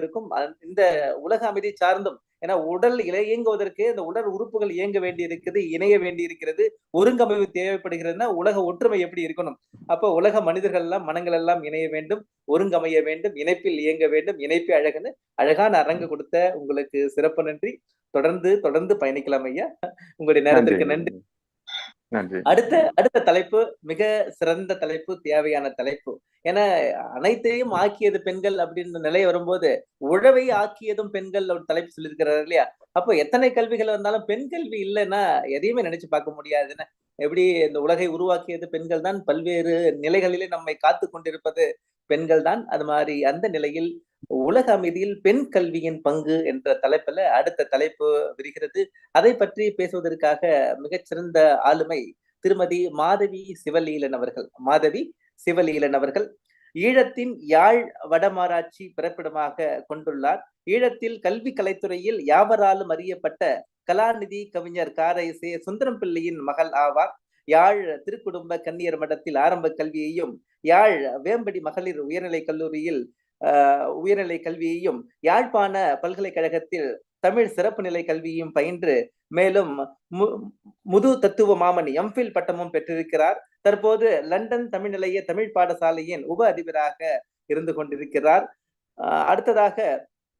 இருக்கும். இந்த உலக அமைதி சார்ந்தும் ஏன்னா உடல் இயங்குவதற்கு இந்த உடல் உறுப்புகள் இயங்க வேண்டி இருக்குது இணைய வேண்டி இருக்கிறது ஒருங்கமைவு தேவைப்படுகிறதுனா உலக ஒற்றுமை எப்படி இருக்கணும்? அப்ப உலக மனிதர்கள் எல்லாம் மனங்கள் எல்லாம் இணைய வேண்டும் ஒருங்கமைய வேண்டும் இணைப்பில் இயங்க வேண்டும் இணைப்பே அழகுன்னு அழகான அரங்கு கொடுத்த உங்களுக்கு சிறப்பு நன்றி. தொடர்ந்து தொடர்ந்து பயணிக்கலாம் ஐயா. உங்களுடைய நேரத்திற்கு நன்றி. நன்றி. அடுத்த அடுத்த தலைப்பு மிக சிறந்த தலைப்பு தேவையான தலைப்பு. ஏன்னா அனைத்தையும் ஆக்கியது பெண்கள் அப்படின்ற நிலை வரும்போது உழவை ஆக்கியதும் பெண்கள் ஒரு தலைப்பு சொல்லியிருக்கிறாரு இல்லையா? அப்போ எத்தனை கல்விகள் வந்தாலும் பெண் கல்வி இல்லைன்னா எதையுமே நினைச்சு பார்க்க முடியாதுன்னு. எப்படி இந்த உலகை உருவாக்கியது பெண்கள் தான் பல்வேறு நிலைகளிலே நம்மை காத்து கொண்டிருப்பது. பெண்கள் தான். அது மாதிரி அந்த நிலையில் உலக அமைதியில் பெண் கல்வியின் பங்கு என்ற தலைப்புல அடுத்த தலைப்பு விரிகிறது. அதை பற்றி பேசுவதற்காக மிகச்சிறந்த ஆளுமை திருமதி மாதவி சிவலீலன் அவர்கள். மாதவி சிவலீலன் அவர்கள் ஈழத்தின் யாழ் வடமாராட்சி பிறப்பிடமாக கொண்டுள்ளார். ஈழத்தில் கல்வி கலைத்துறையில் யாவராலும் அறியப்பட்ட கலாநிதி கவிஞர் காரை சே சுந்தரம் பிள்ளையின் மகள் ஆவார். யாழ் திருக்குடும்ப கன்னியர் மடத்தில் ஆரம்ப கல்வியையும் யாழ் வேம்படி மகளிர் உயர்நிலை கல்லூரியில் உயர்நிலை கல்வியையும் யாழ்ப்பாண பல்கலைக்கழகத்தில் தமிழ் சிறப்பு நிலை கல்வியையும் பயின்று மேலும் முது தத்துவ மாமணி எம்ஃபில் பட்டமும் பெற்றிருக்கிறார். தற்போது லண்டன் தமிழ் நிலைய தமிழ் பாடசாலையின் உப அதிபராக இருந்து கொண்டிருக்கிறார். அடுத்ததாக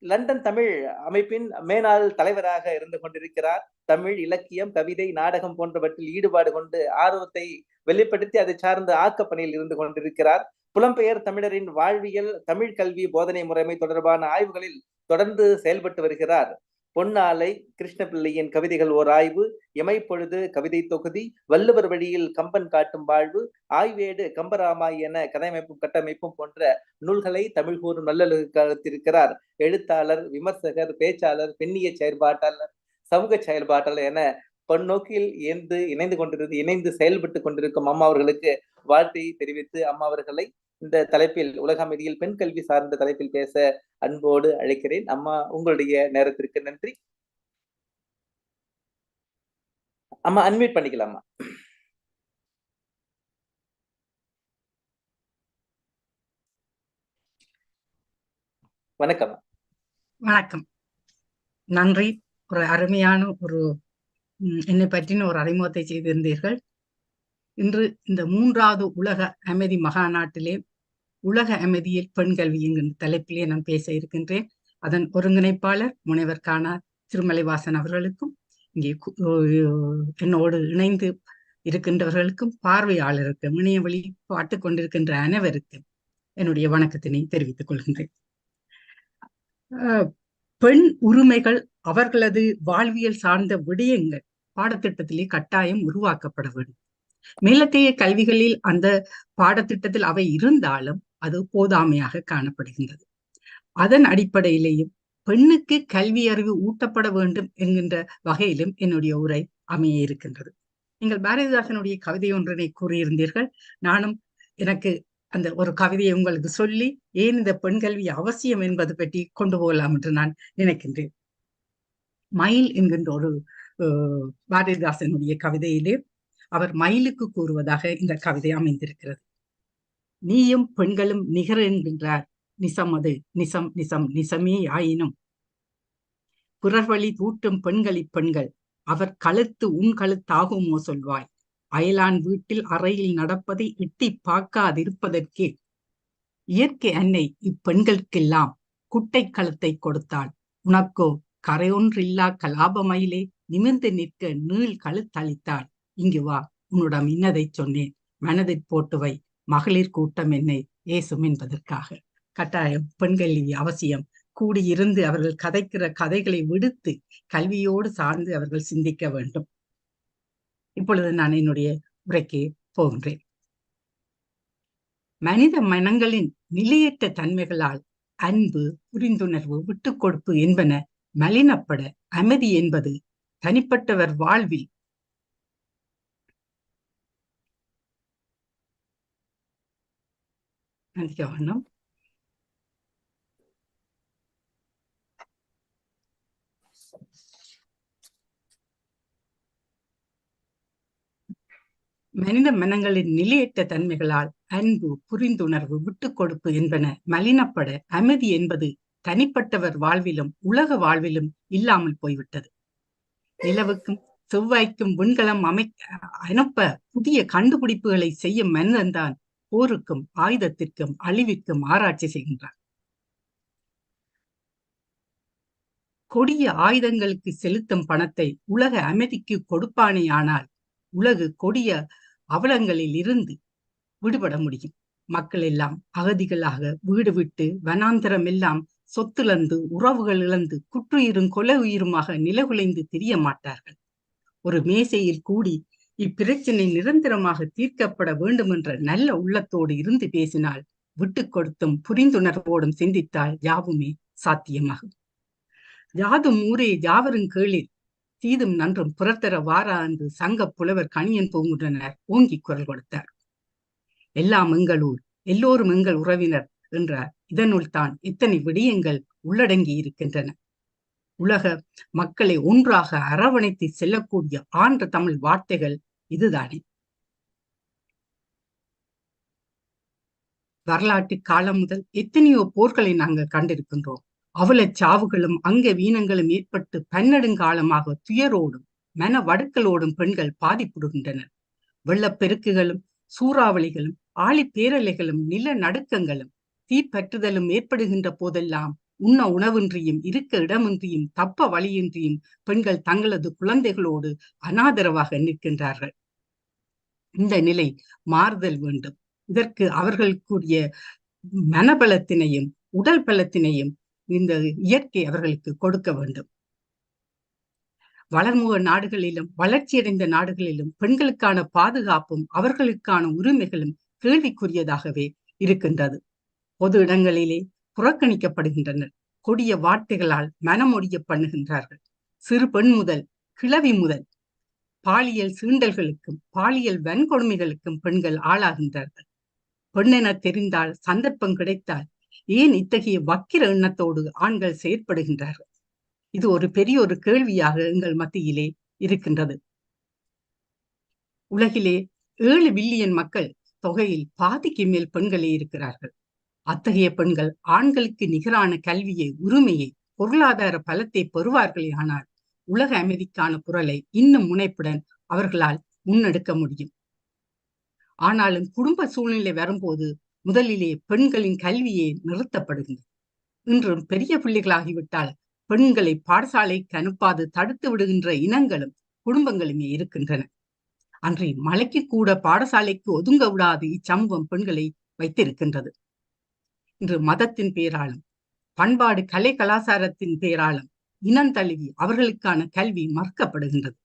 லண்டன் தமிழ் அமைப்பின் மேனாள் தலைவராக இருந்து கொண்டிருக்கிறார். தமிழ் இலக்கியம் கவிதை நாடகம் போன்றவற்றில் ஈடுபாடு கொண்டு ஆர்வத்தை வெளிப்படுத்தி அதை சார்ந்த ஆக்கப்பணியில் இருந்து கொண்டிருக்கிறார். புலம்பெயர் தமிழரின் வாழ்வியல் தமிழ் கல்வி போதனை முறைமை தொடர்பான ஆய்வுகளில் தொடர்ந்து செயல்பட்டு வருகிறார். பொன்னாலை கிருஷ்ணபிள்ளையின் கவிதைகள் ஓர் ஆய்வு எமைப்பொழுது கவிதை தொகுதி வள்ளுவர் வழியில் கம்பன் காட்டும் வாழ்வு ஆய்வேடு கம்பராமாய் என கதையமைப்பும் கட்டமைப்பும் போன்ற நூல்களை தமிழ் கூறும் நல்லலுக்காகத்திருக்கிறார் எழுத்தாளர் விமர்சகர் பேச்சாளர் பெண்ணிய செயற்பாட்டாளர் சமூக செயல்பாட்டாளர் என பன்னோக்கில் இயந்து இணைந்து கொண்டிருந்து இணைந்து செயல்பட்டு கொண்டிருக்கும் அம்மா அவர்களுக்கு வாழ்த்தை தெரிவித்து அம்மா அவர்களை இந்த தலைப்பில் உலக அமைதியில் பெண் கல்வி சார்ந்த தலைப்பில் பேச அன்போடு அழைக்கிறேன். அம்மா உங்களுடைய நேரத்திற்கு நன்றி. அம்மா அன்மியூட் பண்ணிக்கலாமா? வணக்கம். வணக்கம். நன்றி. ஒரு அருமையான ஒரு என்னை பற்றின ஒரு அறிமுகத்தை செய்திருந்தீர்கள். இன்று இந்த மூன்றாவது உலக அமைதி மகாநாட்டிலே உலக அமைதியில் பெண் கல்வி என்கின்ற தலைப்பிலே நான் பேச இருக்கின்றேன். அதன் ஒருங்கிணைப்பாளர் முனைவர் காணா திருமலைவாசன் அவர்களுக்கும் இங்கே என்னோடு இணைந்து இருக்கின்றவர்களுக்கும் பார்வையாளருக்கும் இணைய வழி பாட்டு கொண்டிருக்கின்ற அனைவருக்கும் என்னுடைய வணக்கத்தினை தெரிவித்துக் கொள்கின்றேன். பெண் உரிமைகள் அவர்களது வாழ்வியல் சார்ந்த விடயங்கள் பாடத்திட்டத்திலே கட்டாயம் உருவாக்கப்பட வேண்டும். மேலத்தைய கல்விகளில் அந்த பாடத்திட்டத்தில் அவை இருந்தாலும் அது போதாமையாக காணப்படுகின்றது. அதன் அடிப்படையிலேயும் பெண்ணுக்கு கல்வி அறிவு ஊட்டப்பட வேண்டும் என்கின்ற வகையிலும் என்னுடைய உரை அமைய இருக்கின்றது. நீங்கள் பாரதிதாசனுடைய கவிதை ஒன்றினை கூறியிருந்தீர்கள். நானும் எனக்கு அந்த ஒரு கவிதையை உங்களுக்கு சொல்லி ஏன் இந்த பெண் கல்வி அவசியம் என்பது பற்றி கொண்டு போகலாம் என்று நான் நினைக்கின்றேன். மயில் என்கின்ற ஒரு பாரதிதாசனுடைய கவிதையிலே அவர் மயிலுக்கு கூறுவதாக இந்த கவிதை அமைந்திருக்கிறது. நீயும் பெண்களும் நிகர் என்கின்றார். நிசம் அது. நிசம் நிசம் நிசமே ஆயினும் பிறர் வழி தூட்டும் பெண்களி பெண்கள் அவர் கழுத்து உன் கழுத்தாகுமோ சொல்வாய். அயலான் வீட்டில் அறையில் நடப்பதை எட்டி பார்க்காதிருப்பதற்கே. இயற்கை அன்னை இப்பெண்களுக்கெல்லாம் குட்டை கழுத்தை கொடுத்தாள். உனக்கோ கரையொன்றில்லா கலாபமயிலே நிமிர்ந்து நிற்க நீள் கழுத்தளித்தாள். இங்கு வா உன்னிடம் இன்னதை சொன்னேன். மனதில் போட்டுவை மகளிர் கூட்டம் என்னை ஏசும் என்பதற்காக. கட்டாயம் பெண் கல்வி அவசியம். கூடியிருந்து அவர்கள் கதைக்கிற கதைகளை விடுத்து கல்வியோடு சார்ந்து அவர்கள் சிந்திக்க வேண்டும். இப்பொழுது நான் என்னுடைய உரைக்கு போகின்றேன். மனித மனங்களின் நிலையற்ற தன்மைகளால் அன்பு புரிந்துணர்வு விட்டுக் கொடுப்பு என்பன மலினப்பட அமைதி என்பது தனிப்பட்டவர் வாழ்வில் கவனம் மனித மனங்களின் நிலையற்ற தன்மைகளால் அன்பு புரிந்துணர்வு விட்டுக் கொடுப்பு என்பன மலினப்பட அமைதி என்பது தனிப்பட்டவர் வாழ்விலும் உலக வாழ்விலும் இல்லாமல் போய்விட்டது. நிலவுக்கும் செவ்வாய்க்கும் விண்கலம் அமை அனுப்ப புதிய கண்டுபிடிப்புகளை செய்யும் மனிதன்தான் போருக்கும் ஆயுதத்திற்கும் அழிவிற்கும் ஆராய்ச்சி செய்கின்றார். கொடிய ஆயுதங்களுக்கு செலுத்தும் பணத்தை உலக அமைதிக்கு கொடுப்பானேயானால் உலகு கொடிய அவலங்களில் இருந்து விடுபட முடியும். மக்கள் எல்லாம் அகதிகளாக வீடு விட்டு வனாந்தரம் எல்லாம் சொத்துலந்து உறவுகள் இழந்து குற்றுயிரும் கொலை உயிருமாக நிலகுலைந்து தெரிய மாட்டார்கள். ஒரு மேசையில் கூடி இப்பிரச்சனை நிரந்தரமாக தீர்க்கப்பட வேண்டும் என்ற நல்ல உள்ளத்தோடு இருந்து பேசினால் விட்டு கொடுத்தும் புரிந்துணர்வோடும் சிந்தித்தால் யாவுமே சாத்தியமாகும். யாதும் ஊரே யாவரும் கேளிர். தீதும் நன்றும் புறத்தர வாரா என்று சங்க புலவர் கணியன் பூங்குன்றனர் ஓங்கி குரல் கொடுத்தார். எல்லாம் எங்களூர் எல்லோரும் எங்கள் உறவினர் என்றார். இதனுள் தான் இத்தனை விடயங்கள் உள்ளடங்கி இருக்கின்றன. உலக மக்களை ஒன்றாக அரவணைத்து செல்லக்கூடிய ஆன்ற தமிழ் வார்த்தைகள் இதுதானே வரலாற்று காலம் முதல் எத்தனையோ போர்களை நாங்கள் கண்டிருக்கின்றோம். அவல சாவுகளும் அங்க வீனங்களும் ஏற்பட்டு பன்னெடுங்காலமாக துயரோடும் மன வடுக்களோடும் பெண்கள் பாதிப்புடுகின்றனர். வெள்ளப்பெருக்குகளும் சூறாவளிகளும் ஆழி பேரலைகளும் நில நடுக்கங்களும் தீப்பற்றுதலும் ஏற்படுகின்ற போதெல்லாம் உண்ண உணவின்றியும் இருக்க இடமின்றியும் தப்ப வழியின்றியும் பெண்கள் தங்களது குழந்தைகளோடு அனாதரவாக நிற்கின்றார்கள். இந்த நிலை மாறுதல் வேண்டும். இதற்கு அவர்களுக்குரிய மனபலத்தினையும் உடல் பலத்தினையும் இந்த இயற்கை அவர்களுக்கு கொடுக்க வேண்டும். வளர்முக நாடுகளிலும் வளர்ச்சியடைந்த நாடுகளிலும் பெண்களுக்கான பாதுகாப்பும் அவர்களுக்கான உரிமைகளும் கேள்விக்குரியதாகவே இருக்கின்றது. பொது இடங்களிலே புறக்கணிக்கப்படுகின்றனர் கொடிய வார்த்தைகளால் மனமொடிய பண்ணுகின்றார்கள். சிறு பெண் முதல் கிளவி முதல் பாலியல் சீண்டல்களுக்கும் பாலியல் வன்கொடுமைகளுக்கும் பெண்கள் ஆளாகின்றார்கள். பெண்ணென தெரிந்தால் சந்தர்ப்பம் கிடைத்தால் ஏன் இத்தகைய வக்கிர எண்ணத்தோடு ஆண்கள் செயற்படுகின்றார்கள்? இது ஒரு பெரிய ஒரு கேள்வியாக எங்கள் மத்தியிலே இருக்கின்றது. உலகிலே ஏழு பில்லியன் மக்கள் தொகையில் பாதிக்கு மேல் பெண்களே இருக்கிறார்கள். அத்தகைய பெண்கள் ஆண்களுக்கு நிகரான கல்வியை உரிமையை பொருளாதார பலத்தை பெறுவார்களே ஆனால் உலக அமைதிக்கான குரலை இன்னும் முனைப்புடன் அவர்களால் முன்னெடுக்க முடியும். ஆனாலும் குடும்ப சூழ்நிலை வரும்போது முதலிலே பெண்களின் கல்வியே நிறுத்தப்படுகிறது. இன்றும் பெரிய பிள்ளைகளாகிவிட்டால் பெண்களை பாடசாலைக்கு அனுப்பாது தடுத்து விடுகின்ற இனங்களும் குடும்பங்களுமே இருக்கின்றன. அன்றி மலைக்கு கூட பாடசாலைக்கு ஒதுங்க விடாது இச்சமூகம் பெண்களை வைத்திருக்கின்றது. இன்று மதத்தின் பேராலும் பண்பாடு கலை கலாச்சாரத்தின் பேராலும் இனந்தழுவி அவர்களுக்கான கல்வி மறுக்கப்படுகின்றது.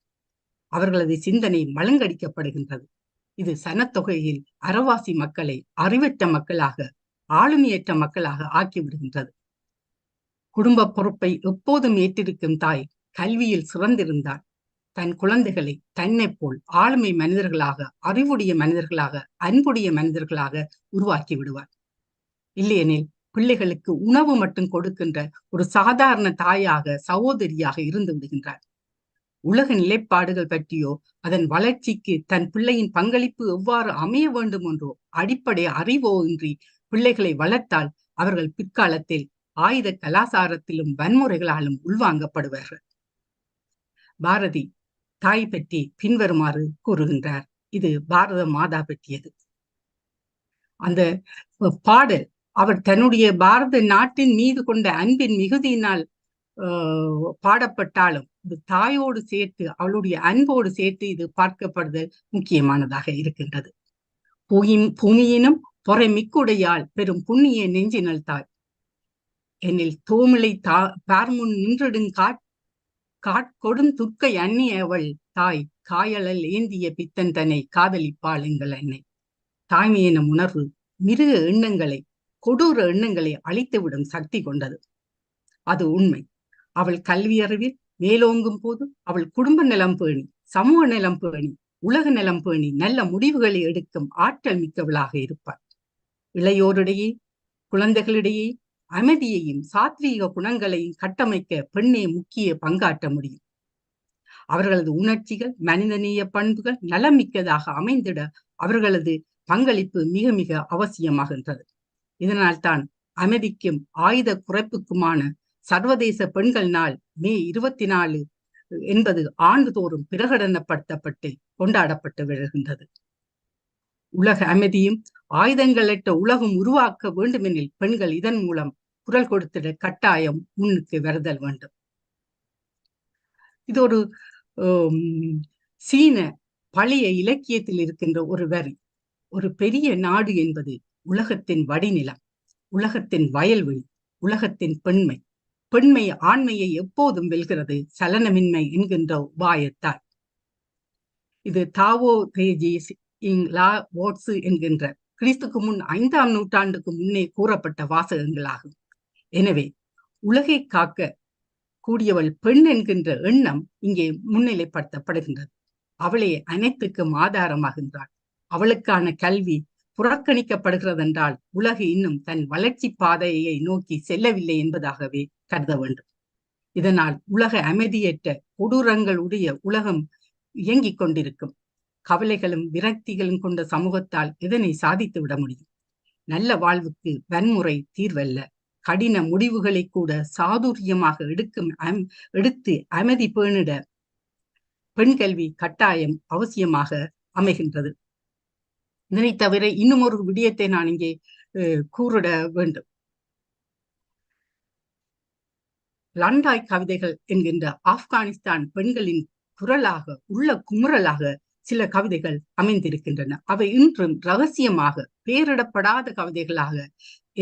அவர்களது சிந்தனை மலங்கடிக்கப்படுகின்றது இது சனத்தொகையில் அறவாசி மக்களை அறிவற்ற மக்களாக ஆளுமையற்ற மக்களாக ஆக்கிவிடுகின்றது. குடும்ப பொறுப்பை எப்போதும் ஏற்றிருக்கும் தாய் கல்வியில் சிறந்திருந்தால் தன் குழந்தைகளை தன்னை போல் ஆளுமை மனிதர்களாக அறிவுடைய மனிதர்களாக அன்புடைய மனிதர்களாக உருவாக்கி விடுவார் இல்லையெனில் பிள்ளைகளுக்கு உணவு மட்டும் கொடுக்கின்ற ஒரு சாதாரண தாயாக சகோதரியாக இருந்து விடுகின்றார். உலக நிலைப்பாடுகள் பற்றியோ அதன் வளர்ச்சிக்கு தன் பிள்ளையின் பங்களிப்பு எவ்வாறு அமைய வேண்டும் என்றோ அடிப்படை அறிவோ இன்றி பிள்ளைகளை வளர்த்தால் அவர்கள் பிற்காலத்தில் ஆயுத கலாசாரத்திலும் வன்முறைகளாலும் உள்வாங்கப்படுவார்கள். பாரதி தாய் பற்றி பின்வருமாறு கூறுகின்றார். இது பாரத மாதா பற்றியது. அந்த பாடல் அவர் தன்னுடைய பாரத நாட்டின் மீது கொண்ட அன்பின் மிகுதியினால் பாடப்பட்டாலும் இது தாயோடு சேர்த்து அவளுடைய அன்போடு சேர்த்து இது பார்க்கப்படுதல் முக்கியமானதாக இருக்கின்றது. பூயின் பூமியினும் பொறை மிக்குடையால் பெரும் புண்ணிய நெஞ்சினல் தாய். என்னில் தோமிலை தா பார்முன் நின்றிடுங் காட் காட்கொடும் துர்க்கை அவள் தாய் காயலல் ஏந்திய பித்தன் தன்னை காதலிப்பாள் எங்கள் அன்னை. தாய்மையின உணர்வு மிருக எண்ணங்களை கொடூர எண்ணங்களை அழித்துவிடும் சக்தி கொண்டது. அது உண்மை. அவள் கல்வியறிவில் மேலோங்கும் போது அவள் குடும்ப நலம் பேணி சமூக நலம் பேணி உலக நலம் பேணி நல்ல முடிவுகளை எடுக்கும் ஆற்றல் மிக்கவளாக இருப்பார் இளையோரிடையே குழந்தைகளிடையே அமைதியையும் சாத்வீக குணங்களையும் கட்டமைக்க பெண்ணே முக்கிய பங்காற்ற முடியும். அவர்களது உணர்ச்சிகள் மனிதநேய பண்புகள் நலமிக்கதாக அமைந்திட அவர்களது பங்களிப்பு மிக மிக அவசியமாகின்றது. இதனால்தான் அமைதிக்கும் ஆயுத குறைப்புக்குமான சர்வதேச பெண்கள் நாள் மே இருபத்தி நாலு என்பது ஆண்டுதோறும் பிரகடனப்படுத்தப்பட்டு கொண்டாடப்பட்டு வருகின்றது உலக அமைதியும் ஆயுதங்களற்ற உலகம் உருவாக்க வேண்டுமெனில் பெண்கள் இதன் மூலம் குரல் கொடுத்திட கட்டாயம் முன்னுக்கு வருதல் வேண்டும். இது ஒரு சீன பழைய இலக்கியத்தில் இருக்கின்ற ஒரு வரி ஒரு பெரிய நாடு என்பது உலகத்தின் வடிநிலம் உலகத்தின் வயல்வெளி உலகத்தின் பெண்மை. பெண்மை ஆண்மையை எப்போதும் வெல்கிறது சலனமின்மை என்கின்ற உபாயத்தால். இது தாவோ தேஜி லா வாட்ஸு என்கின்ற கிறிஸ்துக்கு முன் ஐந்தாம் நூற்றாண்டுக்கு முன்னே கூறப்பட்ட வாசகங்களாகும். எனவே உலகை காக்க கூடியவள் பெண் என்கின்ற எண்ணம் இங்கே முன்னிலைப்படுத்தப்படுகின்றது. அவளே அனைத்துக்கும் ஆதாரமாகின்றாள். அவளுக்கான கல்வி புறக்கணிக்கப்படுகிறது என்றால் உலகு இன்னும் தன் வளர்ச்சி பாதையை நோக்கி செல்லவில்லை என்பதாகவே கருத வேண்டும். இதனால் உலக அமைதியற்ற கொடூரங்களுடைய உலகம் இயங்கிக் கொண்டிருக்கும். கவலைகளும் விரக்திகளும் கொண்ட சமூகத்தால் இதனை சாதித்து விட முடியும். நல்ல வாழ்வுக்கு வன்முறை தீர்வல்ல. கடின முடிவுகளை கூட சாதுரியமாக எடுக்கும் எடுத்து அமைதி பேணிட பெண் கல்வி கட்டாயம் அவசியமாக அமைகின்றது. இதனை தவிர இன்னும் ஒரு விடயத்தை நான் இங்கே கூறிட வேண்டும். லண்டாய் கவிதைகள் என்கின்ற ஆப்கானிஸ்தான் பெண்களின் குரலாக உள்ள குமுறலாக சில கவிதைகள் அமைந்திருக்கின்றன. அவை இன்றும் ரகசியமாக பெயரிடப்படாத கவிதைகளாக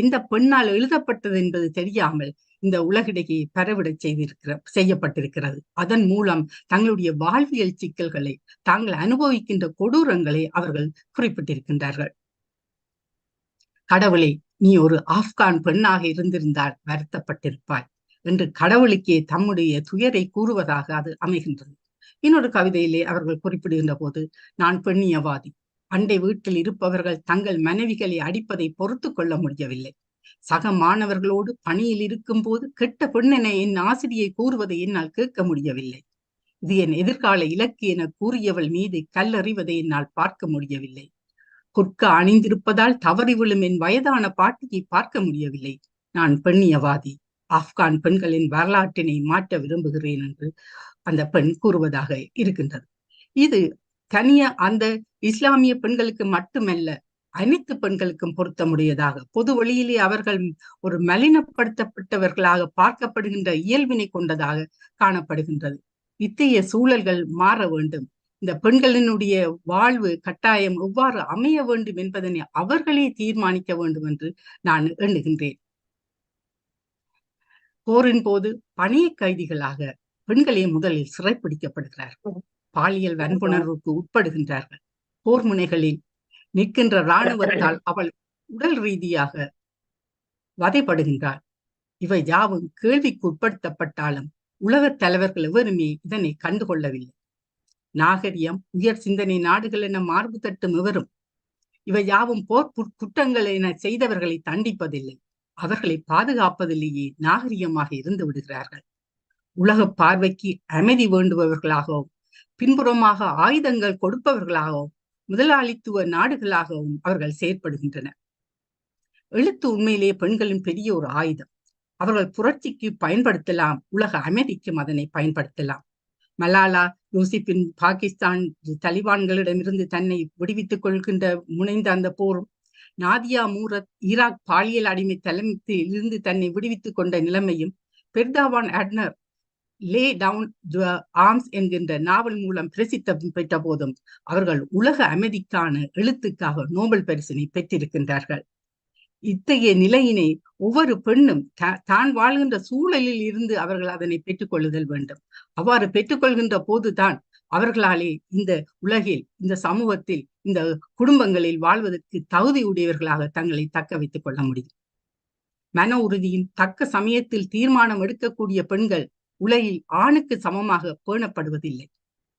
எந்த பெண்ணால் எழுதப்பட்டது என்பது தெரியாமல் இந்த உலகிடையே பரவிட செய்திருக்கிற செய்யப்பட்டிருக்கிறது. அதன் மூலம் தங்களுடைய வாழ்வியல் சிக்கல்களை தாங்கள் அனுபவிக்கின்ற கொடூரங்களை அவர்கள் குறிப்பிட்டிருக்கின்றார்கள். கடவுளை நீ ஒரு ஆப்கான் பெண்ணாக இருந்திருந்தால் வருத்தப்பட்டிருப்பாய் என்று கடவுளுக்கே தம்முடைய துயரை கூறுவதாக அது அமைகின்றது. இன்னொரு கவிதையிலே அவர்கள் குறிப்பிடுகின்ற போது நான் பெண்ணியவாதி. அண்டை வீட்டில் இருப்பவர்கள் தங்கள் மனைவிகளை அடிப்பதை பொறுத்து கொள்ள முடியவில்லை. சக மாணவர்களோடு பணியில் இருக்கும் போது கெட்ட பெண்ணென என் ஆசிரியை கூறுவதை என்னால் கேட்க முடியவில்லை. இது என் எதிர்கால இலக்கு என கூறியவள் மீது கல்லறிவதை என்னால் பார்க்க முடியவில்லை. குட்கா அணிந்திருப்பதால் தவறி விழும் என் வயதான பாட்டியை பார்க்க முடியவில்லை. நான் பெண்ணியவாதி. ஆப்கான் பெண்களின் வரலாற்றினை மாற்ற விரும்புகிறேன் என்று அந்த பெண் கூறுவதாக இருக்கின்றது. இது தனிய அந்த இஸ்லாமிய பெண்களுக்கு மட்டுமல்ல அனைத்து பெண்களுக்கும் பொருத்தமுடையதாக. பொது வழியிலே அவர்கள் ஒரு மலினப்படுத்தப்பட்டவர்களாக பார்க்கப்படுகின்ற இயல்பினை கொண்டதாக காணப்படுகின்றது. இத்தகைய சூழல்கள் மாற வேண்டும். இந்த பெண்களினுடைய வாழ்வு கட்டாயம் எவ்வாறு அமைய வேண்டும் என்பதனை அவர்களே தீர்மானிக்க வேண்டும் என்று நான் எண்ணுகின்றேன். போரின் போது பணிய கைதிகளாக பெண்களே முதலில் சிறைப்பிடிக்கப்படுகிறார்கள். பாலியல் வன்புணர்வுக்கு உட்படுகின்றார்கள். போர் முனைகளில் நிற்கின்ற இராணுவத்தால் அவள் உடல் ரீதியாக வதைப்படுகின்றாள். இவை யாவும் கேள்விக்கு உட்படுத்தப்பட்டாலும் உலகத் தலைவர்கள் எவருமே இதனை கண்டுகொள்ளவில்லை நாகரியம் உயர் சிந்தனை நாடுகள் என மார்பு தட்டும் எவரும் இவை யாவும் போர் குற்றங்கள் என செய்தவர்களை தண்டிப்பதில்லை. அவர்களை பாதுகாப்பதிலேயே நாகரிகமாக இருந்து விடுகிறார்கள். உலக பார்வைக்கு அமைதி வேண்டுபவர்களாகவும் பின்புறமாக ஆயுதங்கள் கொடுப்பவர்களாகவும் முதலாளித்துவ நாடுகளாகவும் அவர்கள் செயற்படுகின்றனர் எழுத்து உண்மையிலே பெண்களின் பெரிய ஒரு ஆயுதம். அவர்கள் புரட்சிக்கு பயன்படுத்தலாம் உலக அமைதிக்கும் அதனை பயன்படுத்தலாம். மலாலா யூசிப்பின் பாகிஸ்தான் தலிபான்களிடமிருந்து தன்னை விடுவித்துக் கொள்கின்ற முனைந்த அந்த போர் நாதியா மூரத் ஈராக் பாலியல் அடிமை தலைமைத்தில் இருந்து தன்னை விடுவித்துக் கொண்ட நிலைமையும் பெர்தாவான் அட்னர் லே டவுன் ஆர்ம்ஸ் என்கின்ற நாவல் மூலம் பிரசித்தம் பெற்ற போதும் அவர்கள் உலக அமைதிக்கான எழுத்துக்காக நோபல் பரிசினை பெற்றிருக்கின்றார்கள். இத்தகைய நிலையினை ஒவ்வொரு பெண்ணும் தான் வாழ்கின்ற சூழலில் இருந்து அவர்கள் அதனை பெற்றுக்கொள்ளுதல் வேண்டும். அவ்வாறு பெற்றுக்கொள்கின்ற போதுதான் அவர்களாலே இந்த உலகில் இந்த சமூகத்தில் இந்த குடும்பங்களில் வாழ்வதற்கு தகுதி உடையவர்களாக தங்களை தக்க வைத்துக் கொள்ள முடியும். மன உறுதியும் தக்க சமயத்தில் தீர்மானம் எடுக்கக்கூடிய பெண்கள் உலகில் ஆணுக்கு சமமாக பேணப்படுவதில்லை.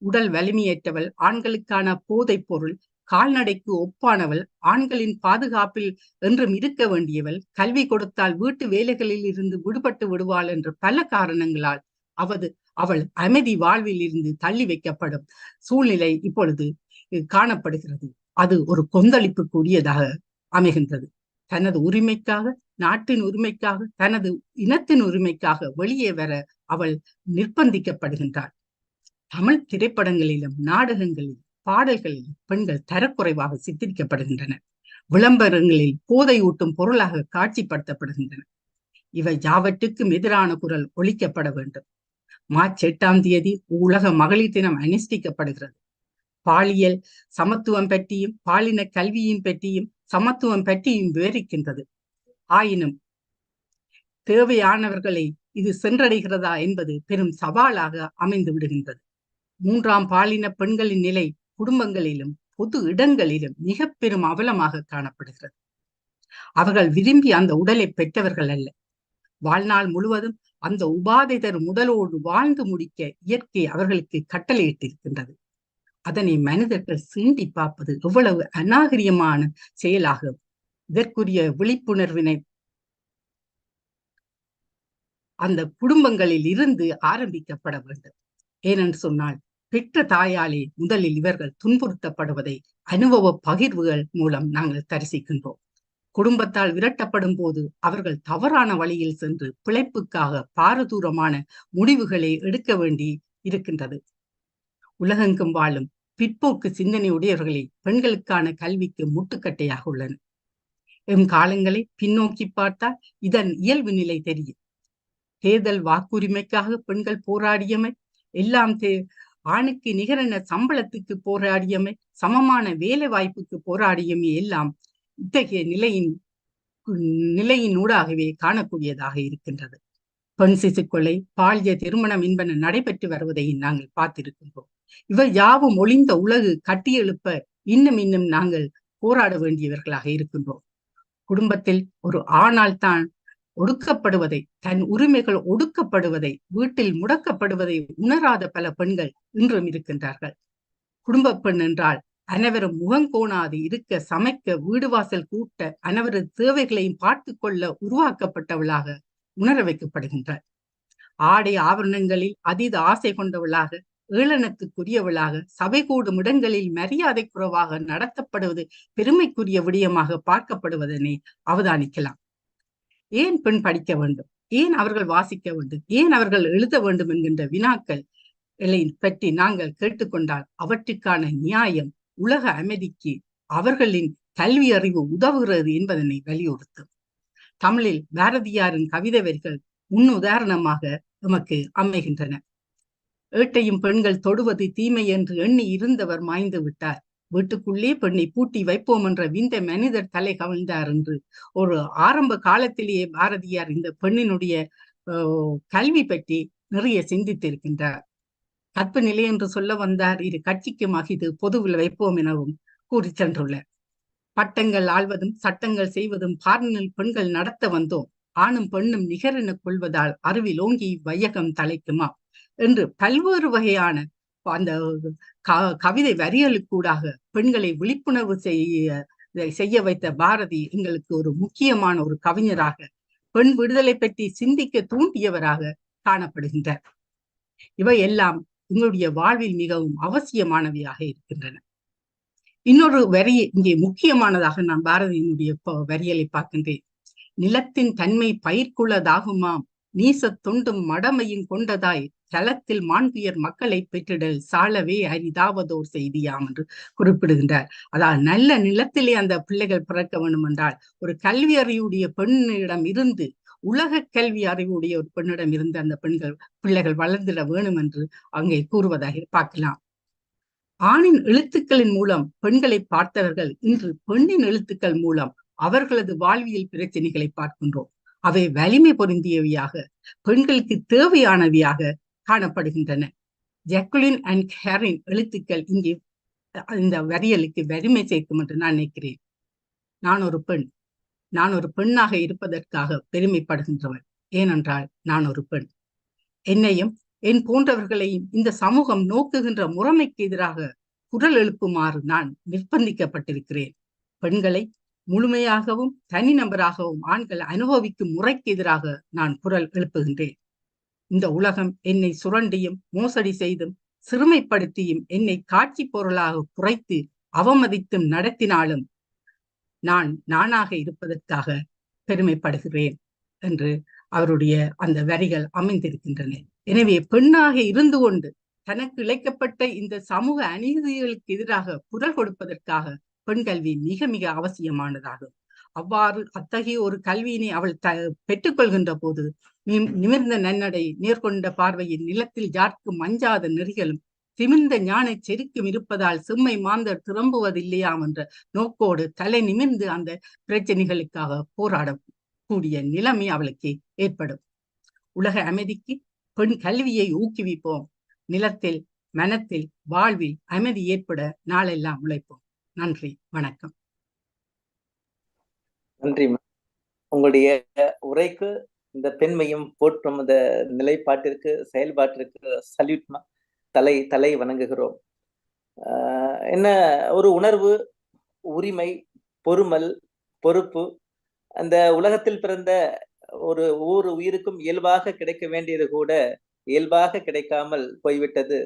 உடல் வலிமையற்றவள் ஆண்களுக்கான போதைப் பொருள் கால்நடைக்கு ஒப்பானவள் ஆண்களின் பாதுகாப்பில் என்றும் இருக்க வேண்டியவள் கல்வி கொடுத்தால் வீட்டு வேலைகளில் இருந்து விடுபட்டு விடுவாள் என்று பல காரணங்களால் அவது அவள் அமைதி வாழ்வில் இருந்து தள்ளி வைக்கப்படும் சூழ்நிலை இப்பொழுது காணப்படுகிறது. அது ஒரு கொந்தளிப்புக்குரியதாக அமைகின்றது. தனது உரிமைக்காக நாட்டின் உரிமைக்காக தனது இனத்தின் உரிமைக்காக வெளியே வர அவள் நிர்பந்திக்கப்படுகின்றாள். தமிழ் திரைப்படங்களிலும் நாடகங்களிலும் பாடல்களிலும் பெண்கள் தரக்குறைவாக சித்தரிக்கப்படுகின்றன. விளம்பரங்களில் போதை ஊட்டும் பொருளாக காட்சிப்படுத்தப்படுகின்றன. இவை யாவற்றுக்கும் எதிரான குரல் ஒழிக்கப்பட வேண்டும். மார்ச் எட்டாம் தேதி உலக மகளிர் தினம் அனுஷ்டிக்கப்படுகிறது. பாலியல் சமத்துவம் பற்றியும் பாலின கல்வியின் பற்றியும் சமத்துவம் பற்றியும் விவரிக்கின்றது. ஆயினும் தேவையானவர்களை இது சென்றடைகிறதா என்பது பெரும் சவாலாக அமைந்து விடுகின்றது. மூன்றாம் பாலின பெண்களின் நிலை குடும்பங்களிலும் பொது இடங்களிலும் மிக பெரும் அவலமாக காணப்படுகிறது. அவர்கள் விரும்பி அந்த உடலை பெற்றவர்கள் அல்ல. வாழ்நாள் முழுவதும் அந்த உபாதை தரும் உடலோடு வாழ்ந்து முடிக்க இயற்கை அவர்களுக்கு கட்டளையிட்டிருக்கின்றது. அதனை மனிதர்கள் சீண்டி பார்ப்பது எவ்வளவு அநாகரியமான செயலாகும். இதற்குரிய விழிப்புணர்வினை அந்த குடும்பங்களில் இருந்து ஆரம்பிக்கப்பட வேண்டும். ஏனென்று சொன்னால் பெற்ற தாயாலே முதலில் இவர்கள் துன்புறுத்தப்படுவதை அனுபவ பகிர்வுகள் மூலம் நாங்கள் தரிசிக்கின்றோம். குடும்பத்தால் விரட்டப்படும் போது அவர்கள் தவறான வழியில் சென்று பிழைப்புக்காக பாரதூரமான முடிவுகளை எடுக்க வேண்டி இருக்கின்றது. உலகெங்கும் வாழும் பிற்போக்கு சிந்தனை உடையவர்களே பெண்களுக்கான கல்விக்கு முட்டுக்கட்டையாக உள்ளன. எம் காலங்களை பின்னோக்கி பார்த்தால் இதன் இயல்பு நிலை தெரியும். தேர்தல் வாக்குரிமைக்காக பெண்கள் போராடியமை எல்லாம் தே ஆணுக்கு நிகரென சம்பளத்துக்கு போராடியமை சமமான வேலை வாய்ப்புக்கு போராடியமை எல்லாம் இத்தகைய நிலையின் நிலையின் ஊடாகவே காணக்கூடியதாக இருக்கின்றது. பெண் சிசு கொலை பாலிய திருமணம் என்பன நடைபெற்று வருவதை நாங்கள் பார்த்திருக்கின்றோம். இவை யாவும் ஒளிந்த உலகு கட்டியெழுப்ப இன்னும் இன்னும் நாங்கள் போராட வேண்டியவர்களாக இருக்கின்றோம். குடும்பத்தில் ஒரு ஆணால் தான் ஒடுக்கப்படுவதை தன் உரிமைகள் ஒடுக்கப்படுவதை வீட்டில் முடக்கப்படுவதை உணராத பல பெண்கள் இன்றும் இருக்கின்றார்கள். குடும்ப பெண் என்றால் அனைவரும் முகங்கோணாது இருக்க சமைக்க வீடு வாசல் கூட்ட அனைவரது தேவைகளையும் பார்த்து கொள்ள உருவாக்கப்பட்டவளாக உணர வைக்கப்படுகின்றார் ஆடை ஆவரணங்களில் அதீத ஆசை கொண்டவளாக ஏளனத்துக்குரியவளாக சபை கூடும் இடங்களில் மரியாதை குறைவாக நடத்தப்படுவது பெருமைக்குரிய விடயமாக பார்க்கப்படுவதனை அவதானிக்கலாம். ஏன் பெண் படிக்க வேண்டும்? ஏன் அவர்கள் வாசிக்க வேண்டும்? ஏன் அவர்கள் எழுத வேண்டும் என்கின்ற வினாக்கள் பற்றி நாங்கள் கேட்டுக்கொண்டால் அவற்றுக்கான நியாயம் உலக அமைதிக்கு அவர்களின் கல்வி அறிவு உதவுகிறது என்பதனை வலியுறுத்தும். தமிழில் பாரதியாரின் கவிதை வரிகள் முன் உதாரணமாக நமக்கு அமைகின்றன ஏட்டையும் பெண்கள் தொடுவது தீமை என்று எண்ணி இருந்தவர் மாய்ந்து விட்டார். வீட்டுக்குள்ளே பெண்ணை பூட்டி வைப்போம் என்ற விந்த மனிதர் தலை கவிழ்ந்தார் என்று. ஒரு ஆரம்ப காலத்திலேயே பாரதியார் இந்த பெண்ணினுடைய கல்வி பற்றி நிறைய சிந்தித்திருக்கின்றார். கற்பு நிலை என்று சொல்ல வந்தார் இரு கட்சிக்கும் அகிது பொதுவில் வைப்போம் எனவும் கூறி சென்றுள்ளார். பட்டங்கள் ஆழ்வதும் சட்டங்கள் செய்வதும் பார்னில் பெண்கள் நடத்த வந்தோம். ஆணும் பெண்ணும் நிகரென கொள்வதால் அருவில் ஓங்கி வையகம் தலைக்குமா என்று பல்வேறு வகையான அந்த கவிதை வரியலுக்கூடாக பெண்களை விழிப்புணர்வு செய்ய செய்ய வைத்த பாரதி எங்களுக்கு ஒரு முக்கியமான ஒரு கவிஞராக பெண் விடுதலை பற்றி சிந்திக்க தூண்டியவராக காணப்படுகின்றார். இவை எல்லாம் உங்களுடைய வாழ்வில் மிகவும் அவசியமானவையாக இருக்கின்றன. இன்னொரு வரி இங்கே முக்கியமானதாக நான் பாரதியினுடைய வரியலை பார்க்கின்றேன். நிலத்தின் தன்மை பயிர்க்குள்ளதாகுமாம் நீசத்துண்டும் தொண்டும் மடமையும் கொண்டதாய் தளத்தில் மாண்புயர் மக்களை பெற்றிடல் சாலவே அரிதாவதோர் செய்தியாம் என்று குறிப்பிடுகின்றார். அதாவது நல்ல நிலத்திலே அந்த பிள்ளைகள் பிறக்க வேண்டும் என்றால் ஒரு கல்வி அறிவுடைய பெண்ணிடம் இருந்து உலக கல்வி அறிவுடைய ஒரு பெண்ணிடம் இருந்து அந்த பெண்கள் பிள்ளைகள் வளர்ந்திட வேணும் என்று அங்கே கூறுவதாக பார்க்கலாம். ஆணின் எழுத்துக்களின் மூலம் பெண்களை பார்த்தவர்கள் இன்று பெண்ணின் எழுத்துக்கள் மூலம் அவர்களது வாழ்வியல் பிரச்சனைகளை பார்க்கின்றோம். அவை வலிமை பொருந்தியவையாக பெண்களுக்கு தேவையானவையாக காணப்படுகின்றன. ஜெக்குலின் அண்ட் ஹேரின் எழுத்துக்கள் இங்கே இந்த வரியலுக்கு வலிமை சேர்க்கும் என்று நான் நினைக்கிறேன். நான் ஒரு பெண். நான் ஒரு பெண்ணாக இருப்பதற்காக பெருமைப்படுகின்றவன் ஏனென்றால் நான் ஒரு பெண். என்னையும் என் போன்றவர்களையும் இந்த சமூகம் நோக்குகின்ற முறைமைக்கு எதிராக குரல் எழுப்புமாறு நான் நிர்பந்திக்கப்பட்டிருக்கிறேன் பெண்களை முழுமையாகவும் தனிநபராகவும் ஆண்கள் அனுபவிக்கும் முறைக்கு எதிராக நான் குரல் எழுப்புகின்றேன். இந்த உலகம் என்னை சுரண்டியும் மோசடி செய்தும் சிறுமைப்படுத்தியும் என்னை காட்சி பொருளாக குறைத்து அவமதித்தும் நடத்தினாலும் நான் நானாக இருப்பதற்காக பெருமைப்படுகிறேன் என்று அவருடைய அந்த வரிகள் அமைந்திருக்கின்றன. எனவே பெண்ணாக இருந்து கொண்டு தனக்கு இழைக்கப்பட்ட இந்த சமூக அநீதிகளுக்கு எதிராக குரல் கொடுப்பதற்காக பெண் கல்வி மிக மிக அவசியமானதாகும். அவ்வாறு அத்தகைய ஒரு கல்வியினை அவள் த பெற்றுக்கொள்கின்ற போது நிமிர்ந்த நன்னடை நேர்கொண்ட பார்வையில் நிலத்தில் யார்க்கும் மஞ்சாத நெறிகளும் திமிர்ந்த ஞான செருக்கும் இருப்பதால் செம்மை மாந்தர் திரும்புவதில்லையாம் என்ற நோக்கோடு தலை நிமிர்ந்து அந்த பிரச்சனைகளுக்காக போராடக்கூடிய நிலைமை அவளுக்கு ஏற்படும். உலக அமைதிக்கு பெண் கல்வியை ஊக்குவிப்போம். நிலத்தில் மனத்தில் வாழ்வில் அமைதி ஏற்பட நாளெல்லாம் உழைப்போம். நன்றி வணக்கம். நன்றி உங்களுடைய உரைக்கு இந்த பெண்மையும் போற்றும் இந்த நிலைப்பாட்டிற்கு செயல்பாட்டிற்கு சல்யூட்மா தலை தலை வணங்குகிறோம். என்ன ஒரு உணர்வு உரிமை பொறுமல் பொறுப்பு அந்த உலகத்தில் பிறந்த ஒரு ஒவ்வொரு உயிருக்கும் இயல்பாக கிடைக்க வேண்டியது கூட இயல்பாக கிடைக்காமல் போய்விட்டது.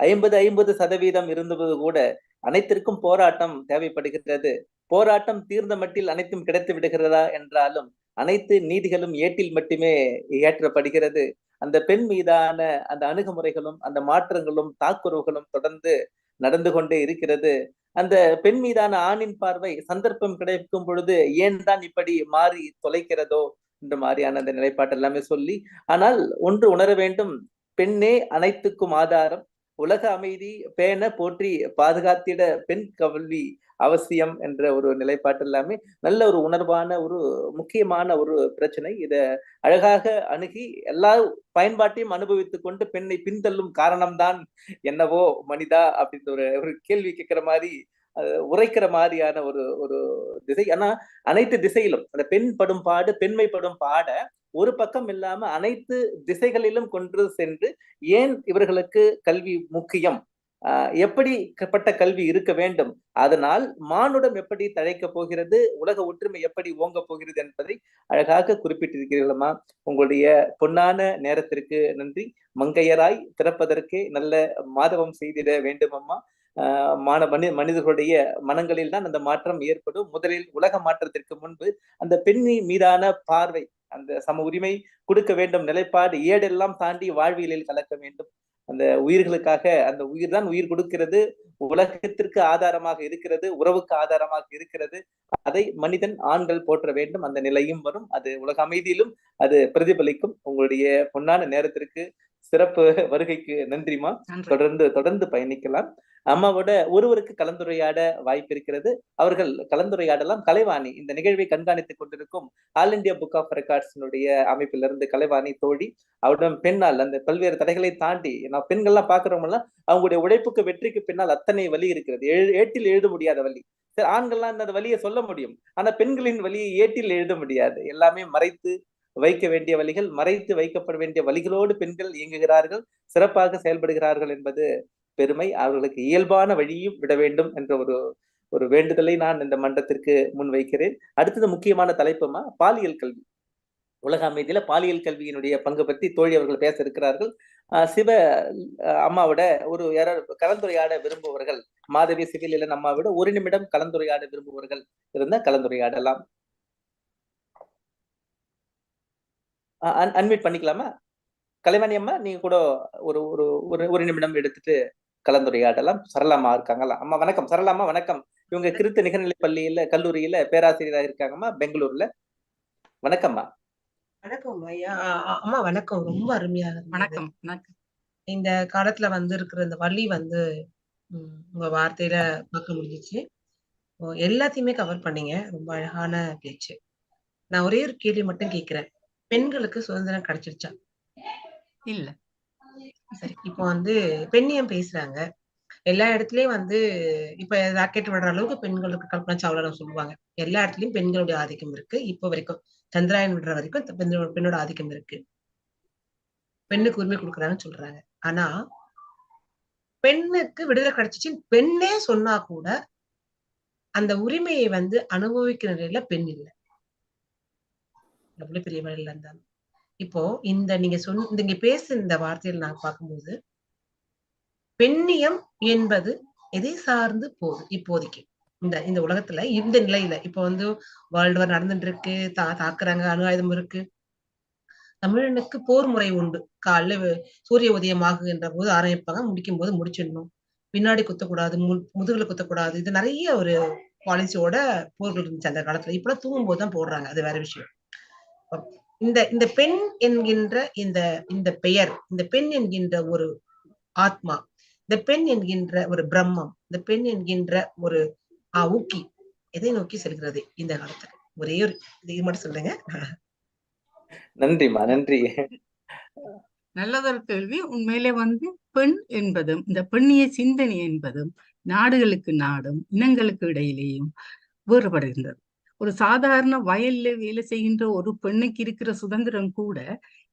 ஐம்பது ஐம்பது சதவீதம் இருந்தது கூட அனைத்திற்கும் போராட்டம் தேவைப்படுகிறது. போராட்டம் தீர்ந்த மட்டில் அனைத்தும் கிடைத்து விடுகிறதா என்றாலும் அனைத்து நீதிகளும் ஏட்டில் மட்டுமே ஏற்றப்படுகிறது அந்த பெண் மீதான அந்த அணுகுமுறைகளும் அந்த மாற்றங்களும் தாக்குறவுகளும் தொடர்ந்து நடந்து கொண்டே இருக்கிறது. அந்த பெண் மீதான ஆணின் பார்வை சந்தர்ப்பம் கிடைக்கும் பொழுது ஏன் தான் இப்படி மாறி தொலைக்கிறதோ என்ற மாதிரியான அந்த நிலைப்பாட்டு எல்லாமே சொல்லி ஆனால் ஒன்று உணர வேண்டும். பெண்ணே அனைத்துக்கும் ஆதாரம் உலக அமைதி பேண போற்றி பாதுகாத்திட பெண் கல்வி அவசியம் என்ற ஒரு நிலைப்பாட்டு எல்லாமே நல்ல ஒரு உணர்வான ஒரு முக்கியமான ஒரு பிரச்சனை. இதை அழகாக அணுகி எல்லா பயன்பாட்டையும் அனுபவித்துக் கொண்டு பெண்ணை பின்தள்ளும் காரணம்தான் என்னவோ மனிதா அப்படின்ற ஒரு ஒரு கேள்வி கேட்கிற மாதிரி உரைக்கிற மாதிரியான ஒரு ஒரு திசை. ஆனா அனைத்து திசையிலும் அந்த பெண் படும் பாடு பெண்மை படும் பாட ஒரு பக்கம் இல்லாம அனைத்து திசைகளிலும் கொண்டு சென்று ஏன் இவர்களுக்கு கல்வி முக்கியம்? எப்படிப்பட்ட கல்வி இருக்க வேண்டும்? அதனால் மானுடம் எப்படி தழைக்க போகிறது? உலக ஒற்றுமை எப்படி ஓங்க போகிறது என்பதை அழகாக குறிப்பிட்டிருக்கிறீர்களம்மா உங்களுடைய பொன்னான நேரத்திற்கு நன்றி. மங்கையராய் திறப்பதற்கே நல்ல மாதவம் செய்திட வேண்டும் அம்மா மான மனி மனிதர்களுடைய மனங்களில் தான் அந்த மாற்றம் ஏற்படும். முதலில் உலக மாற்றத்திற்கு முன்பு அந்த பெண்ணி மீதான பார்வை அந்த சம உரிமை கொடுக்க வேண்டும். நிலைப்பாடு ஏடெல்லாம் தாண்டி வாழ்வியலில் கலக்க வேண்டும். அந்த உயிர்களுக்காக அந்த உயிர் தான் உயிர் கொடுக்கிறது. உலகத்திற்கு ஆதாரமாக இருக்கிறது. உறவுக்கு ஆதாரமாக இருக்கிறது. அதை மனிதன் ஆண்கள் போற்ற வேண்டும். அந்த நிலையும் வரும். அது உலக அமைதியிலும் அது பிரதிபலிக்கும். உங்களுடைய பொன்னான நேரத்திற்கு சிறப்பு வருகைக்கு நன்றிமா தொடர்ந்து தொடர்ந்து பயணிக்கலாம். அம்மாவோட ஒருவருக்கு கலந்துரையாட வாய்ப்பு இருக்கிறது அவர்கள் கலந்துரையாடலாம். கலைவாணி இந்த நிகழ்வை கண்காணித்துக் கொண்டிருக்கும் ஆல் இண்டியா புக் ஆஃப் ரெக்கார்ட்ஸினுடைய அமைப்பிலிருந்து கலைவாணி தோழி அவருடன் பெண்ணால் அந்த பல்வேறு தடைகளை தாண்டி நான் பெண்கள்லாம் பாக்குறவங்கலாம் அவங்களுடைய உழைப்புக்கு வெற்றிக்கு பின்னால் அத்தனை வலி இருக்கிறது. ஏட்டில் எழுத முடியாத வலி. சரி ஆண்கள்லாம் அந்த வழியை சொல்ல முடியும். ஆனா பெண்களின் வழியை ஏட்டில் எழுத முடியாது. எல்லாமே மறைத்து வைக்க வேண்டிய வழிகள் மறைத்து வைக்கப்பட வேண்டிய வழிகளோடு பெண்கள் இயங்குகிறார்கள். சிறப்பாக செயல்படுகிறார்கள் என்பது பெருமை அவர்களுக்கு இயல்பான வழியும் விட வேண்டும் என்ற ஒரு ஒரு வேண்டுதலை நான் இந்த மன்றத்திற்கு முன்வைக்கிறேன். அடுத்தது முக்கியமான தலைப்புமா? பாலியல் கல்வி. உலக அமைதியில பாலியல் கல்வியினுடைய பங்கு பற்றி தோழி அவர்கள் பேச இருக்கிறார்கள். சிவ அம்மாவோட ஒரு யாராவது கலந்துரையாட விரும்புபவர்கள் மாதவி சிவில் அம்மாவோட ஒரு நிமிடம் கலந்துரையாட விரும்புபவர்கள் இருந்தா கலந்துரையாடலாம். அன்மீட் பண்ணிக்கலாமா? கலைவாணி அம்மா நீங்க கூட ஒரு ஒரு ஒரு ஒரு நிமிடம் எடுத்துட்டு கலந்துரையாடலாம். சரளாமா இருக்காங்களா அம்மா வணக்கம். சரளாமா வணக்கம். இவங்க கிருத்த நிகர்நிலை பள்ளியில கல்லூரியில பேராசிரியராக இருக்காங்கம்மா பெங்களூர்ல. வணக்கம்மா. வணக்கம் ஐயா. அம்மா வணக்கம். ரொம்ப அருமையா வணக்கம். வணக்கம். இந்த காலத்துல வந்து இருக்கிற இந்த வள்ளி வந்து உங்க வார்த்தையில பார்க்க முடிஞ்சிச்சு. எல்லாத்தையுமே கவர் பண்ணீங்க. ரொம்ப அழகான பேச்சு. நான் ஒரே ஒரு கேள்வி மட்டும் கேக்குறேன் பெண்களுக்கு சுதந்திரம் கிடைச்சிருச்சா? இல்ல. சரி இப்போ வந்து பெண்ணியம் பேசுறாங்க. எல்லா இடத்துலயும் வந்து இப்ப ராக்கெட் விடுற அளவுக்கு பெண்களுக்கு கல்பனா சாவ்லா சொல்லுவாங்க. எல்லா இடத்துலயும் பெண்களுடைய ஆதிக்கம் இருக்கு. இப்போ வரைக்கும் சந்திராயன் விடுற வரைக்கும் பெண்ணோட ஆதிக்கம் இருக்கு. பெண்ணுக்கு உரிமை கொடுக்குறாங்கன்னு சொல்றாங்க. ஆனா பெண்ணுக்கு விடுதலை கிடைச்சிச்சு பெண்ணே சொன்னா கூட அந்த உரிமையை வந்து அனுபவிக்கிற நிலையில பெண் இல்லை. எவ்வளவு பெரிய இருந்தாலும். இப்போ இந்த நீங்க சொன்ன நீங்க பேச இந்த வார்த்தையில் நான் பார்க்கும்போது பெண்ணியம் என்பது எதை சார்ந்து போகுது இப்போதைக்கு. இந்த இந்த உலகத்துல இந்த நிலையில இப்ப வந்து வேர்ல்டு வார் நடந்துட்டு இருக்கு தா தாக்குறாங்க அணு ஆயுதம் இருக்கு. தமிழனுக்கு போர் முறை உண்டு. காலைல சூரிய உதயமாகுகின்ற போது ஆரம்பிப்பாங்க முடிக்கும் போது முடிச்சிடணும். பின்னாடி குத்தக்கூடாது மு முதுகுல குத்தக்கூடாது. இது நிறைய ஒரு பாலிசியோட போர்கள் இருந்துச்சு அந்த காலத்துல. இப்பெல்லாம் தூங்கும் போது தான் போடுறாங்க அது வேற விஷயம். இந்த இந்த பெண் என்கின்ற இந்த இந்த பெயர் இந்த பெண் என்கின்ற ஒரு ஆத்மா இந்த பெண் என்கின்ற ஒரு பிரம்மம் இந்த பெண் என்கின்ற ஒரு ஆ, ஊக்கி எதை நோக்கி செல்கிறது இந்த காலத்துல? ஒரே ஒரு இது மட்டும் சொல்லுங்க நன்றிம்மா நன்றி. நல்லதொரு கேள்வி. உண்மையிலே வந்து பெண் என்பதும் இந்த பெண்ணிய சிந்தனை என்பதும் நாடுகளுக்கு நாடும் இனங்களுக்கு இடையிலேயும் வேறுபடுகின்றது. ஒரு சாதாரண வயல்ல வேலை செய்கின்ற ஒரு பெண்ணுக்கு இருக்கிற சுதந்திரம் கூட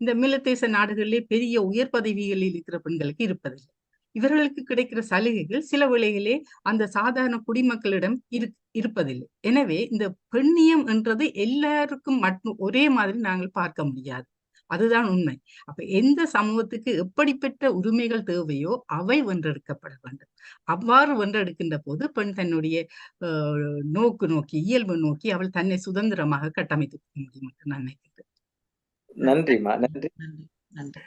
இந்த மில்லத்தேச நாடுகளிலே பெரிய உயர் பதவிகளில் இருக்கிற பெண்களுக்கு இருப்பதில்லை. இவர்களுக்கு கிடைக்கிற சலுகைகள் சில வேளைகளே அந்த சாதாரண குடிமக்களிடம் இரு இருப்பதில்லை. எனவே இந்த பெண்ணியம் என்றது எல்லாருக்கும் மட்டும் ஒரே மாதிரி நாங்கள் பார்க்க முடியாது. அதுதான் உண்மை. அப்ப எந்த சமூகத்துக்கு எப்படிப்பட்ட உரிமைகள் தேவையோ அவை வென்றெடுக்கப்பட வேண்டும். அவ்வாறு வென்றெடுக்கின்ற போது பெண் தன்னுடைய அஹ், நோக்கு நோக்கி இயல்பு நோக்கி அவள் தன்னை சுதந்திரமாக கட்டமைத்துக் கொள்ள முடியும் என்று நான் நினைக்கிறேன். நன்றிம்மா. நன்றி. நன்றி. நன்றி.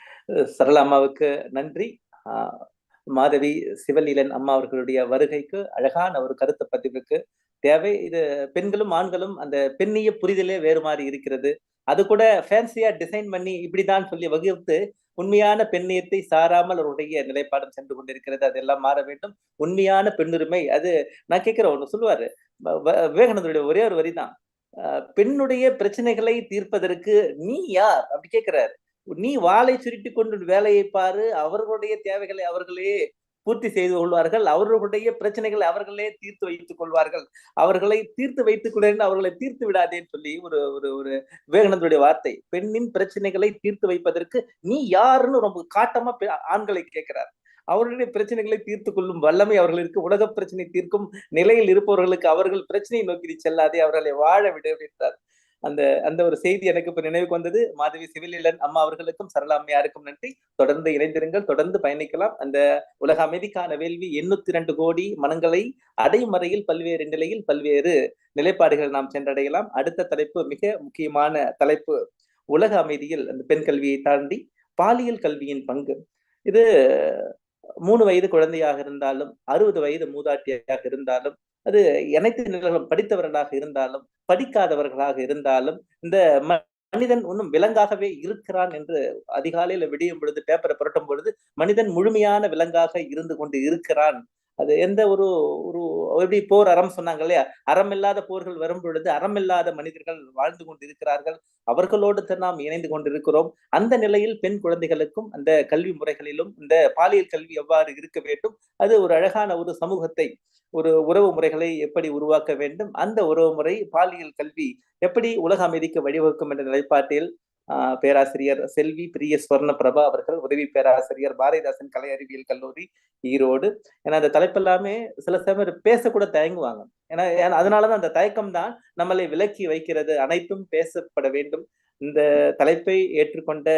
சரளா அம்மாவுக்கு நன்றி. ஆஹ் மாதவி சிவலீலன் அம்மா அவர்களுடைய வருகைக்கு அழகான ஒரு கருத்து பதிவுக்கு தேவை. இது பெண்களும் ஆண்களும் அந்த பெண்ணிய புரிதலே வேறு மாதிரி இருக்கிறது. அது கூட ஃபேன்சியா டிசைன் பண்ணி இப்படிதான் சொல்லி வகுத்து உண்மையான பெண்ணியத்தை சாராமல் அவருடைய நிலைப்பாடும் சென்று கொண்டிருக்கிறது. அதெல்லாம் மாற வேண்டும். உண்மையான பெண்ணுரிமை அது நான் கேட்கிறேன் ஒன்று சொல்லுவாரு. விவேகானந்தருடைய ஒரே ஒரு வரிதான். ஆஹ் பெண்ணுடைய பிரச்சனைகளை தீர்ப்பதற்கு நீ யார்? அப்படி கேட்கிறாரு. நீ வாளை சுருட்டி கொண்டு வேலையை பாரு. அவர்களுடைய தேவைகளை அவர்களே பூர்த்தி செய்து கொள்வார்கள். அவர்களுடைய பிரச்சனைகளை அவர்களே தீர்த்து வைத்துக் கொள்வார்கள். அவர்களை தீர்த்து வைத்துக் கொள்ள அவர்களை தீர்த்து விடாதேன்னு சொல்லி ஒரு ஒரு ஒரு விவேகானந்தருடைய வார்த்தை. பெண்ணின் பிரச்சனைகளை தீர்த்து வைப்பதற்கு நீ யாருன்னு ரொம்ப காட்டமா ஆண்களை கேட்கிறார். அவர்களுடைய பிரச்சனைகளை தீர்த்து கொள்ளும் வல்லமை அவர்களுக்கு உலக பிரச்சனை தீர்க்கும் நிலையில் இருப்பவர்களுக்கு அவர்கள் பிரச்சனையை நோக்கி செல்லாதே அவர்களை வாழ விட அப்படின்றார். அந்த அந்த ஒரு செய்தி எனக்கு இப்ப நினைவுக்கு வந்தது. மாதவி சிவிலிலன் அம்மா அவர்களுக்கும் சரளா அம்மையாருக்கும் நன்றி. தொடர்ந்து இணைந்திருங்கள். தொடர்ந்து பயணிக்கலாம். அந்த உலக அமைதிக்கான வேள்வி எண்ணூத்தி ரெண்டு கோடி மனங்களை அடைமறையில் பல்வேறு நிலையில் பல்வேறு நிலைப்பாடுகள் நாம் சென்றடையலாம். அடுத்த தலைப்பு மிக முக்கியமான தலைப்பு. உலக அமைதியில் அந்த பெண் கல்வியை தாண்டி பாலியல் கல்வியின் பங்கு. இது மூணு வயது குழந்தையாக இருந்தாலும் அறுபது வயது மூதாட்டியாக இருந்தாலும் அது அனைத்து நிலைகளும் படித்தவர்களாக இருந்தாலும் படிக்காதவர்களாக இருந்தாலும் இந்த ம- மனிதன் இன்னும் விலங்காகவே இருக்கிறான் என்று அதிகாலையில விடியும் பொழுது பேப்பரை புரட்டும் பொழுது மனிதன் முழுமையான விலங்காக இருந்து கொண்டு இருக்கிறான். அது எந்த ஒரு ஒரு எப்படி போர் அறம் சொன்னாங்க இல்லையா? அறம் இல்லாத போர்கள் வரும் பொழுது அறம் இல்லாத மனிதர்கள் வாழ்ந்து கொண்டு இருக்கிறார்கள் அவர்களோடு தான் நாம் இணைந்து கொண்டிருக்கிறோம். அந்த நிலையில் பெண் குழந்தைகளுக்கும் அந்த கல்வி முறைகளிலும் இந்த பாலியல் கல்வி எவ்வாறு இருக்க வேண்டும்? அது ஒரு அழகான ஒரு சமூகத்தை ஒரு உறவு முறைகளை எப்படி உருவாக்க வேண்டும்? அந்த உறவு முறை பாலியல் கல்வி எப்படி உலக அமைதிக்கு வழிவகுக்கும் என்ற நிலைப்பாட்டில் பேராசிரியர் செல்வி பிரிய ஸ்வர்ண பிரபா அவர்கள் உதவி பேராசிரியர் பாரதிதாசன் கலை அறிவியல் கல்லூரி ஈரோடு. ஏன்னா அந்த தலைப்பெல்லாமே சில சமயம் பேசக்கூட தயங்குவாங்க. ஏன்னா ஏன்னா அதனாலதான் அந்த தயக்கம் தான் நம்மளை விலக்கி வைக்கிறது. அனைத்தும் பேசப்பட வேண்டும். இந்த தலைப்பை ஏற்றுக்கொண்ட